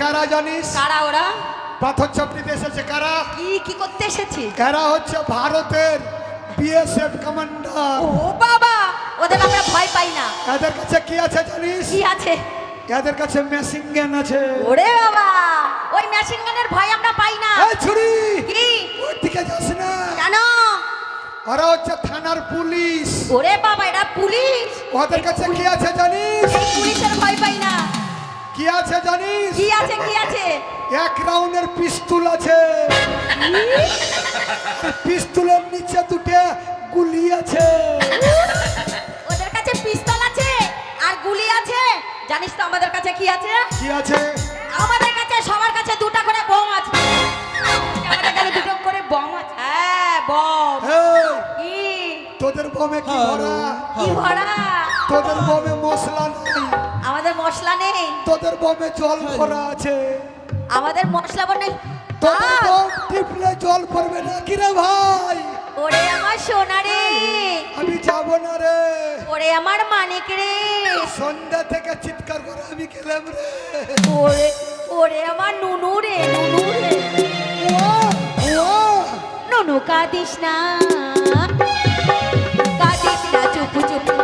কারা জানিস? কারা ওরা? পাথর চাপড়িতে এসেছে কারা? কি কি করতে এসেছে? এরা হচ্ছে ভারতের বিএসএফ কমান্ডার ও বাবা ওদের আমরা ভয় পাই না। এদের কাছে কি আছে জানিস? কি আছে? এদের কাছে মেশিন গান আছে। ওরে বাবা ওই মেশিন গানের ভয় আমরা পাই না। এই ছুরি! কি? ওই দিকে যাস না। কেন? ওরা হচ্ছে থানার পুলিশ। ওরে বাবা এটা পুলিশ। ওদের কাছে কি আছে জানিস? পুলিশের ভয় পাই না। কি আছে জানিস? কি আছে কি আছে? এক রাউন্ডের পিস্তুল আছে। পিস্তুলের নিচে দুটো গুলি আছে। ওদের কাছে পিস্তল আছে আর গুলি আছে। জানিস তো আমাদের কাছে কি আছে? কি আছে? আমাদের কাছে সবার কাছে দুটো করে বম আছে। আমাদের কাছে দুটো করে বম আছে। হ্যাঁ বম। কি তোদের বমে কি ভরা? কি ভরা? তোদের বমে মশলা নেই। মশলা নেই। তোদের বমে জল ভরা আছে। আমাদের মশলা বনে তোদের বম টিপলে জল পড়বে না। কি রে ভাই? ওরে আমার সোনা রে। আমি যাব না রে। ওরে আমার মানিক রে। সন্ধ্যা থেকে চিৎকার করে আমি গেলাম রে। ওরে ওরে আমার নুনু রে নুনু রে। নুনু কাঁদিস না। কাঁদিস না চুপ চুপ।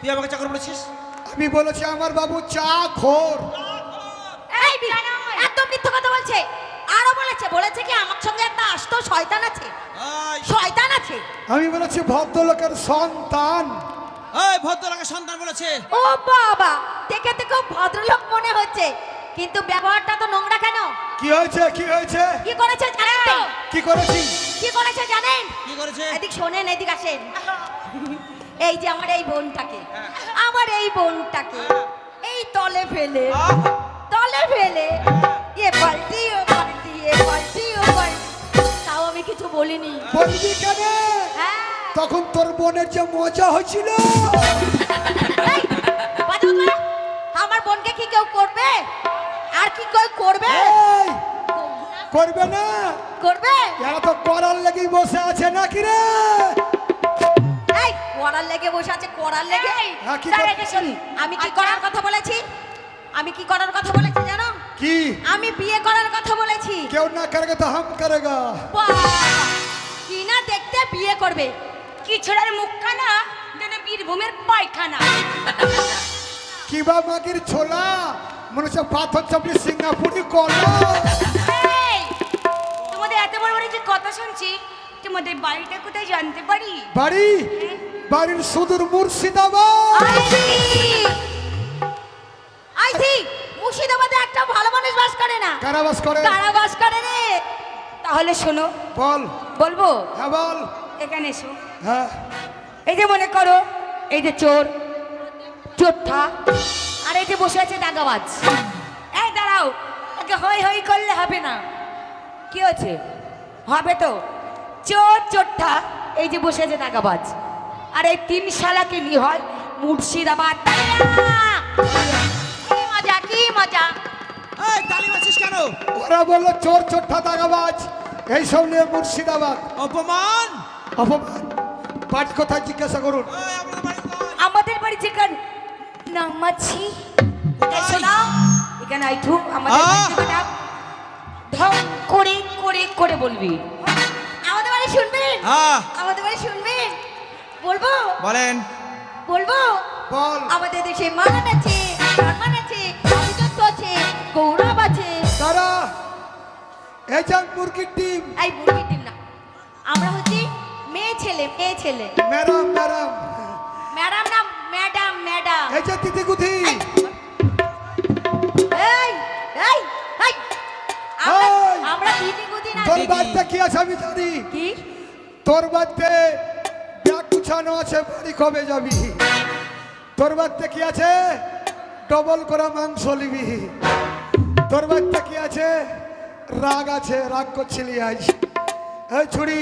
তুই আমাকে চাকর বলেছিস? আমি বলেছি আমার বাবু চা খোর এই বি- এত মিথ্যে কথা বলছে। আরও বলেছে বলেছে কি আমার সঙ্গে একটা আসতো শয়তান আছে? শয়তান আছে? আমি বলেছি ভদ্রলোকের সন্তান। এই ভদ্রলোকের সন্তান বলেছে। ও বাবা দেখে দেখে খুব ভদ্রলোক মনে হচ্ছে। কিন্তু ব্যবহারটা তো নোংরা কেন? কি হয়েছে কি হয়েছে? কি করেছে জানেন তো? কি করেছি? কি করেছে জানেন? কি করেছে? এদিক শোনেন এদিক আসেন। এই যে আমার এই বোনটাকে আমার এই বোনটাকে এই তলে ফেলে তলে ফেলে এ পাল্টি ও পাল্টি এ পাল্টি ও পাল্টি। তাও আমি কিছু বলিনি। বলবি কেন? হ্যাঁ। তখন তোর বোনের যে মজা হয়েছিল। এই, বাজাও তো। আমার বোনকে কি কেউ করবে? আর কি কেউ করবে? করবে না। করবে? এরা তো করার লেগেই বসে আছে নাকি রে? করার লেগে বসে আছে করার লেগে? হ্যাঁ, কর- আমি কি করার কথা বলেছি? আমি কি করার কথা বলেছি জানো? কি? আমি বিয়ে করার কথা বলেছি। কেউ না করেगा তো হাম বাহ! কি না দেখতে বিয়ে করবে? কি ছোড়ার মুখখানা যেন বীরভূমের পায়খানা। কি বা মাগির ছোলা? মনে হচ্ছে পাথর চাপড়ি সিঙ্গাপুরি কলা। এই, তোমাদের এত বড় বড় যে কথা শুনছি তোমাদের বাড়িটা কোথায় জানতে পারি? বাড়ি? বাড়ির সুদূর মুর্শিদাবাদ। আইসি মুর্শিদাবাদে একটা ভালো মানুষ বাস করে না। কারাবাস করে? কারা বাস করে রে? তাহলে শোনো। বল। বলব? হ্যাঁ বল। এখানে এসো। হ্যাঁ। এই যে মনে করো এই যে চোর চোরটা আর এই যে বসে আছে দাগাবাজ। এই দাঁড়াও ওকে হই হই করলে হবে না। কি হচ্ছে হবে তো? চোর চোরটা এই যে বসে আছে দাগাবাজ। আর এই তিন শালাকে নিয়ে হয়? মুর্শিদাবাদ। এই মজা মজা কি মজা। এই তালি মারছিস কেন? ওরা বলল চোর চোট্টা দাগাবাজ এইসব নিয়ে মুর্শিদাবাদ। অপমান? অপমান। পাঠ কোথায় জিজ্ঞাসা করুন। এই আপনাদের বাড়ি কোথায়? আমাদের বাড়ি যেখান নামাছি কোথায়? শোনা। এখানে আইঠু আমাদের! ঢং করে করে করে বলবি। আমাদের বাড়ি শুনবেন? আমাদের বাড়ি শুনবেন? বলব? বলেন। বলব? বল। আমাদের দেশে মান আছে সম্মান আছে অভিযুক্ত আছে গৌরব আছে। তারা এই যান মুরগির ডিম। এই মুরগির ডিম না। আমরা হচ্ছি মেয়ে ছেলে মেয়ে ছেলে। Madam madam. ম্যাডাম না ম্যাডাম ম্যাডাম। এই যে তিথি গুথি এই এই এই। আমরা দিদি গুদি না তোর। বাড়িতে কি আছে আমি জানি। কি? তোর বাড়িতে ব্যাগ গুছানো আছে বাড়ি কবে যাবি? তোর বাড়িতে কি আছে? ডবল করা মাংস নিবি। তোর বাড়িতে কি আছে? রাগ আছে, রাগ করছিলি আজ। এই ছুরি,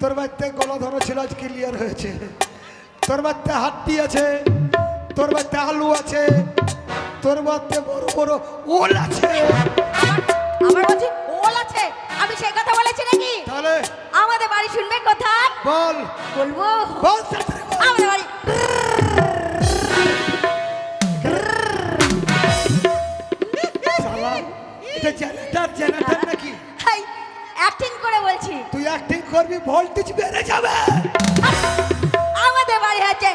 তোর বাড়িতে গলা ধরো ছিল আজ ক্লিয়ার হয়েছে। তোর বাড়িতে হাড্ডি আছে, তোর বাড়িতে আলু আছে, তোর বাড়িতে বড় বড় ওল আছে। আমার ওল আছে আমি সেই কথা বলেছি নাকি? তাহলে? আমাদের বাড়ি শুনবে কোথায়? বল। বলব। বল আমাদের বাড়ি। এটা জেনারেটর জেনারেটর নাকি? অ্যাক্টিং করে বলছি। তুই অ্যাক্টিং করবি ভোল্টেজ বেড়ে যাবে। আমাদের বাড়ি হচ্ছে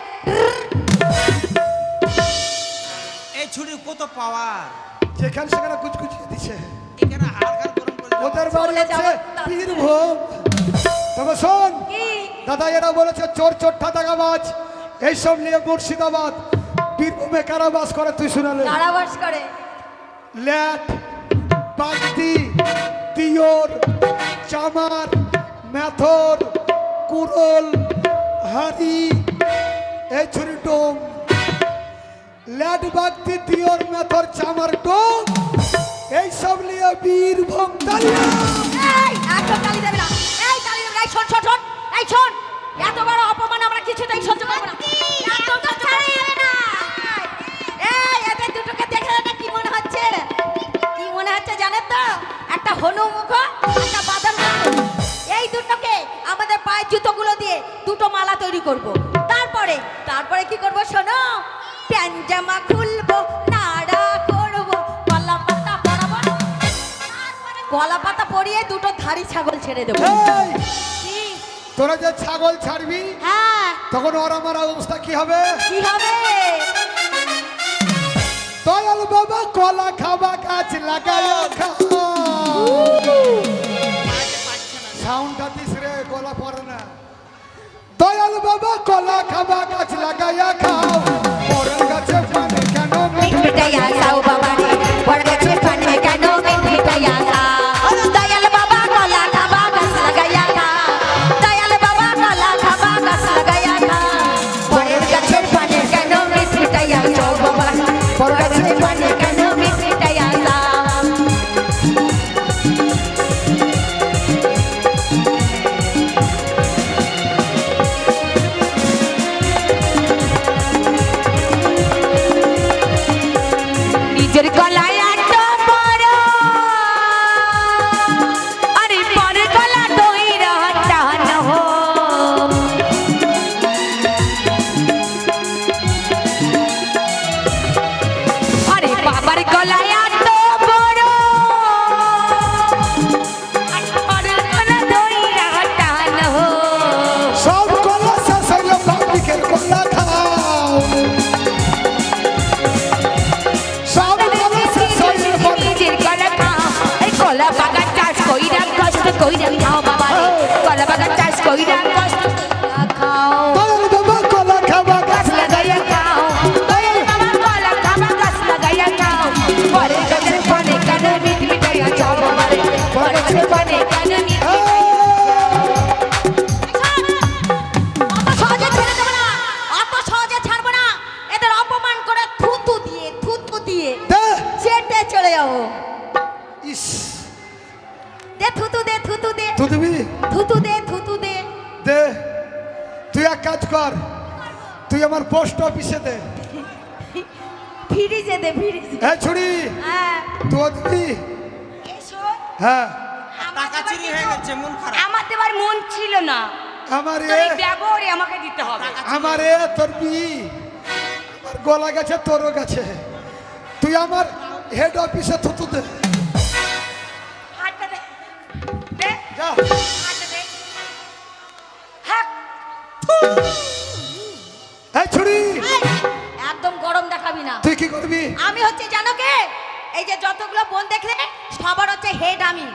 এই ছুরির কত পাওয়ার যেখানে সেখানে কুচকুচিয়ে দিছে ওদের বাড়ি তাড়াতাড়ি। বীরভূম তবে শোন দাদা এরা বলেছে চোর চোরটা দাগাবাজ এইসব নিয়ে মুর্শিদাবাদ। বীরভূমে কারাবাস করে তুই শুনালে করে ল্যাট বাগদি তিয়র চামার মেথর কুরল হাড়ি এই ছুরি ডোম ল্যাট বাগদি তিয়র মেথর চামার ডোম এইসব নিয়ে বীরভূম দাঁড়িয়ে এই একদম তালি দেবে না। এই তালি দেবে না। এই শোন শোন শোন। এই শোন। এত বড় অপমান আমরা কিছুতেই সহ্য করব না। একদম সহ্য করব না। এই এদের দুটোকে দেখে না কি মনে হচ্ছে? কি মনে হচ্ছে জানেন তো? একটা হনু মুখ একটা বাদাম এই দুটোকে আমাদের পায়ের জুতোগুলো দিয়ে দুটো মালা তৈরি করব। তারপরে তারপরে কি করব শোনো? প্যান জামা খুলবো কলা পাতা পরিয়ে দুটো ধাড়ি ছাগল ছেড়ে দেবো। তোরা যে ছাগল ছাড়বি হ্যাঁ। তখন ওর আমার অবস্থা কি হবে? কি হবে? দয়াল বাবা কলা খাবা গাছ লাগায় সাউন্ডটা দিস রে গলা পড়ে না। দয়াল বাবা কলা খাবা গাছ লাগাইয়া খাও। পরের গাছে পানি কেন কলা বাগান চাষ কইরা কষ্ট কইরাম খাও দে। তুই এক কাজ কর। তুই আমার পোস্ট অফিসে দে। ফ্রিজে দে ফ্রিজে। হ্যাঁ ছুরি। হ্যাঁ। তো দিবি হ্যাঁ। আমার টাকা চুরি হয়ে গেছে মন খারাপ। আমার দেবার মন ছিল না। আমার তোর এ ব্যবহারে আমাকে দিতে হবে। আমার এ তোর বি। আমার গলা গেছে তোরও গেছে। তুই আমার হেড অফিসে থুতু দে। যা। এই ছুরি! একদম গরম দেখাবি না। তুই কি করবি? আমি হচ্ছে জানো কে? এই যে যতগুলো বোন দেখলে সবার হচ্ছে হেড আমি।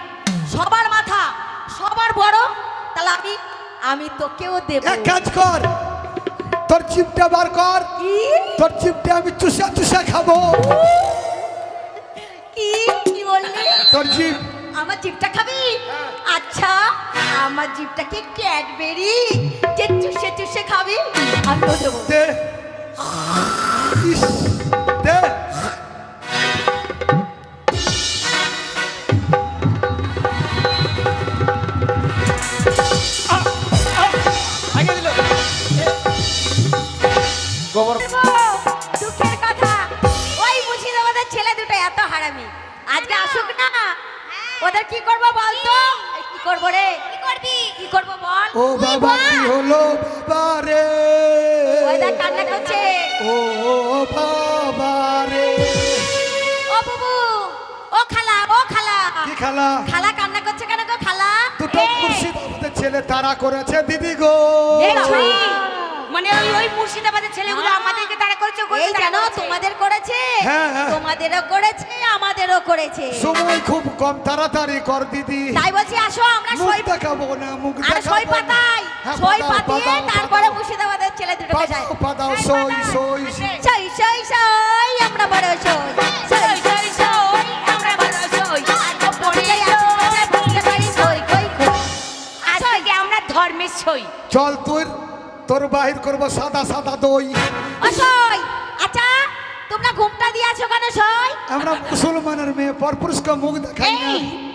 সবার মাথা সবার বড় তাহলে আমি আমি তোকেও দেব। এক কাজ কর তোর চিপটা বার কর। কি? তোর চিপটা আমি চুষা চুষা খাব। কি? কি বললি? তোর জিপ আমার জিপটা খাবি? আচ্ছা আমার জিপটা কি ক্যাডবেরি? যে চুষে চুষে খাবি? আমি দেবো করব বলতো এই কি করব রে? কি করবি? কি করব বল? ও বাবা কি হলো বাবা রে? ওই দেখ কান্না করছে। ও বাবা রে। ও বুবু ও খালা ও খালা। কি খালা? খালা কান্না করছে কেন গো খালা? দুটো মুর্শিদাবাদের ছেলে তারা করেছে দিদি গো। মানে ওই ওই মুর্শিদাবাদের ছেলেগুলো আমাদেরকে তারা করেছে এই জানো তোমাদের করেছে? হ্যাঁ, হ্যাঁ। তোমাদেরও করেছে আমাদেরও করেছে। সময় খুব কম তাড়াতাড়ি কর দিদি। তাই বলছি আসো আমরা মুখ সই দেখাবো না মুখ আর দেখাবো সই না। পাতাই হ্যাঁ, সই পাতাও, পাতিয়ে পাতাও, তারপরে মুর্শিদাবাদের ছেলে দুটোকে যায়। পাতাও পাতাও সই সই সই। সই সই আমরা বড় সই। সই সই সই আমরা বড় সই। পড়ে আছে বুঝতে পারি সই কই কই? আজ থেকে আমরা ধর্মের সই। চল তুই তোর বাহির করব সাদা সাদা দই। ও সই! আচ্ছা তোমরা ঘুমটা দিয়ে আছো কেন সই? আমরা মুসলমানের মেয়ে পরপুরুষকে মুখ দেখাই না।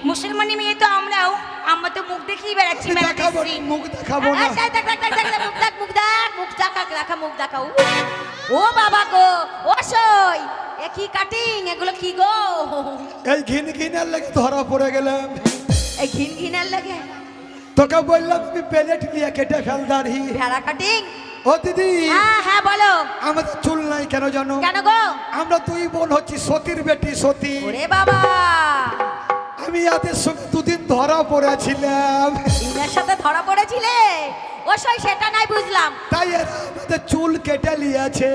মুসলমানি মেয়ে তো আমরাও। আমরা তো মুখ দেখিয়ে বেড়াচ্ছি দেখাবো। মুখ দেখাবো না। আচ্ছা দেখ দেখ দেখ দেখ মুখ দেখ মুখ দেখ মুখ দেখ রাখা মুখ দেখাও ও বাবা গো ও সই! এ কি কাটিং এগুলো কি গো? এই ঘিন ঘিনের লেগে ধরা পড়ে গেলাম। এই ঘিন ঘিনের লাগে? তোকে বললাম তুমি প্লেট নিয়ে কেটে ফেল দাড়ি। ভেড়া কাটিং? ও দিদি। হ্যাঁ হ্যাঁ বলো। আমাদের চুল নাই কেন জানো? কেন গো? আমরা দুই বোন হচ্ছি সতীর বেটি সতী। ওরে বাবা। আমি এদের সঙ্গে দুদিন ধরা পড়েছিলাম। ইনার সাথে ধরা পড়েছিলে? ও সই সেটা নাই বুঝলাম। তাই এরা আমাদের চুল কেটে নিয়েছে।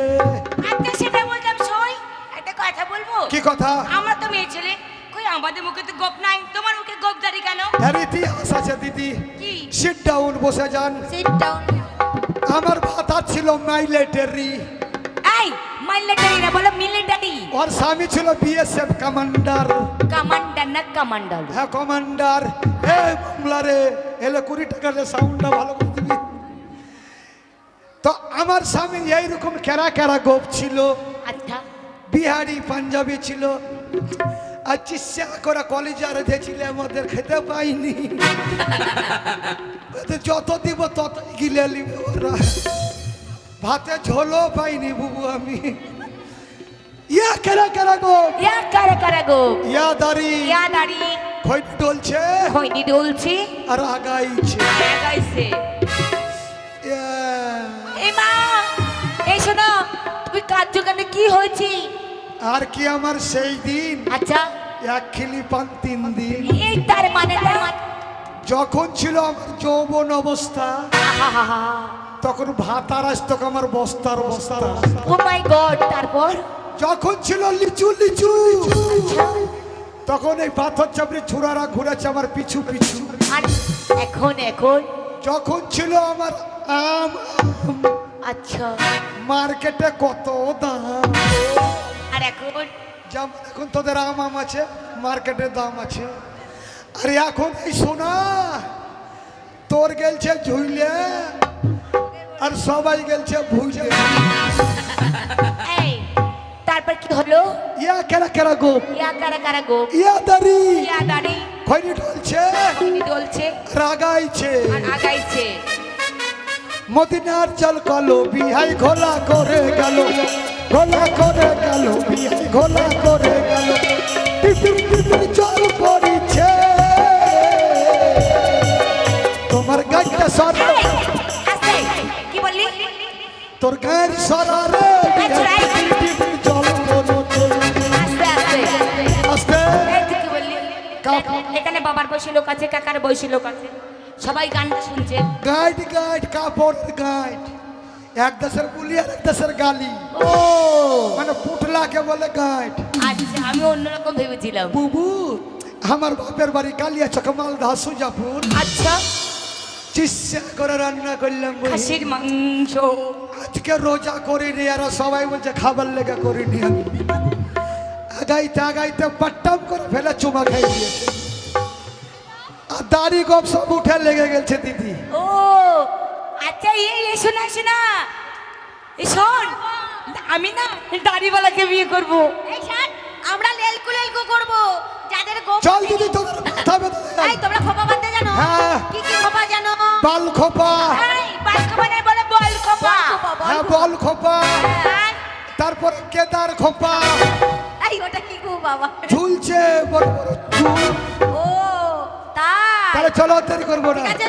আচ্ছা সেটা বললাম সই। একটা কথা বলব? কি কথা? আমরা তো মেয়ে ছেলে। আমাদের মুখে তো গোপ নাই। তোমার মুখে গোপ দাঁড়ি কেন? এর ইতিহাস আছে দিদি। কি? সিট ডাউন বসে যান। সিট ডাউন আমার ভাতা ছিল মাইলেটারি এই মিলিটারি না বলো মিলিটারি ওর স্বামী ছিল বিএসএফ কমান্ডার কমান্ডার না কমান্ডার হ্যাঁ কমান্ডার এ বাংলারে এলে কুড়ি টাকার সাউন্ডটা ভালো করে দিবি। তো আমার স্বামী এইরকম কেরা কেরা গোপ ছিল। আচ্ছা। বিহারি পাঞ্জাবি ছিল। আর চিৎসা করে কলেজে রেখেছিল আমাদের খেতে পাইনি। যত দিব ততই গিলে নিবে ওরা। ভাতে ঝোলও পাইনি বুবু আমি। ইয়া কেরা কেরা গো? ইয়া কারা কারা গো? ইয়া দাড়ি। দাঁড়ি। খৈট ডলছে। খৈনি ডলছি। আর আগাইছে। গাইছে। এই মা এই শোনো তুমি কাজ জোগানে কি হয়েছে? আর কি আমার সেই দিন? আচ্ছা। এক খিলি পান তিন দিন। এই তার মানে যখন ছিল আমার যৌবন অবস্থা তখন ভাতার আসতো আমার বস্তার বস্তা। ও মাই গড তারপর? যখন ছিল লিচু লিচু। তখন এই পাথর চাপড়ি ছুরারা ঘুরেছে আমার পিছু পিছু। এখন এখন? যখন ছিল আমার আম আম, আচ্ছা। মার্কেটে কত দাম? আর এখন? যেমন এখন তোদের আম আম আছে মার্কেটে দাম আছে। আর এখন এই সোনা তোর গেলছে ঝুইলে আর সবাই গেলছে ভুইলে। তারপর কি হলো? ইয়া কেরা কেরা গো? ইয়া কারা কারা গো? ইয়া দাড়ি। ইয়া দাঁড়ি। খৈনি ঢলছে। খৈনি ডলছে রাগাইছে আর আগাইছে। মদিনার জল কলো বিহাই ঘোলা করে গেল। ঘোলা করে গেল বিয়ে ঘোলা করে গেল। টিপির টিপির জল পড়িছে তোমার গাড়িটা সরা কি বললি? তোর গাড়ি সরা রে। বিয়ে আচ্ছা, টিপির টিপির জল পড়িছে আস্তে এখানে বাবার বয়সী লোক আছে কাকার বয়সী লোক আছে। সবাই গানটা শুনছে। গাইড গাইড কাপড়ের গাইড। এক দেশের বুলি আর এক দেশের গালি। ও। মানে পুটলাকে বলে গাইড আচ্ছা আমি অন্যরকম ভেবেছিলাম। বুবু আমার বাপের বাড়ি কালিয়া চক মালদা সুজাপুর। আচ্ছা। চিৎসা করে রান্না করলাম। খাসির মাংস। আজকে রোজা করিনি আর সবাই বলছে খাবার লেগে করিনি আমি। আগাইতে আগাইতে পাট্টাম করে ফেলে চুমা খাই দিয়েছে। আর দাড়ি গপ সব উঠে লেগে গেছে দিদি। ও আচ্ছা এই এই শোনা শোনা। এই শোন। আমি না দাড়িওয়ালাকে বিয়ে করব। এই শান আমরা লেলকু লেলকু করব। যাদের গোপ চল দিদি তোদের দেয়। এই তোমরা খোপা বাঁধতে জানো? হ্যাঁ। কি কি খোপা জানো? বল খোপা। এই বাল খোপা নাই বলে বল খোপা। হ্যাঁ বল খোপা। হ্যাঁ, তারপরে কেদার খোপা। এই ওটা কি গো বাবা? ঝুলছে বড় বড় চুল। ও তাই। তাহলে চলো তৈরি করব না। ঠিক আছে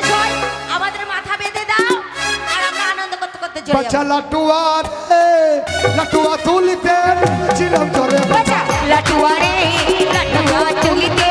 বাচ্চা লাটুয়া রে লাটুয়া তুলিতে চিরম চলে বাচ্চা লাটুয়া রে লাটুয়া তুলিতে।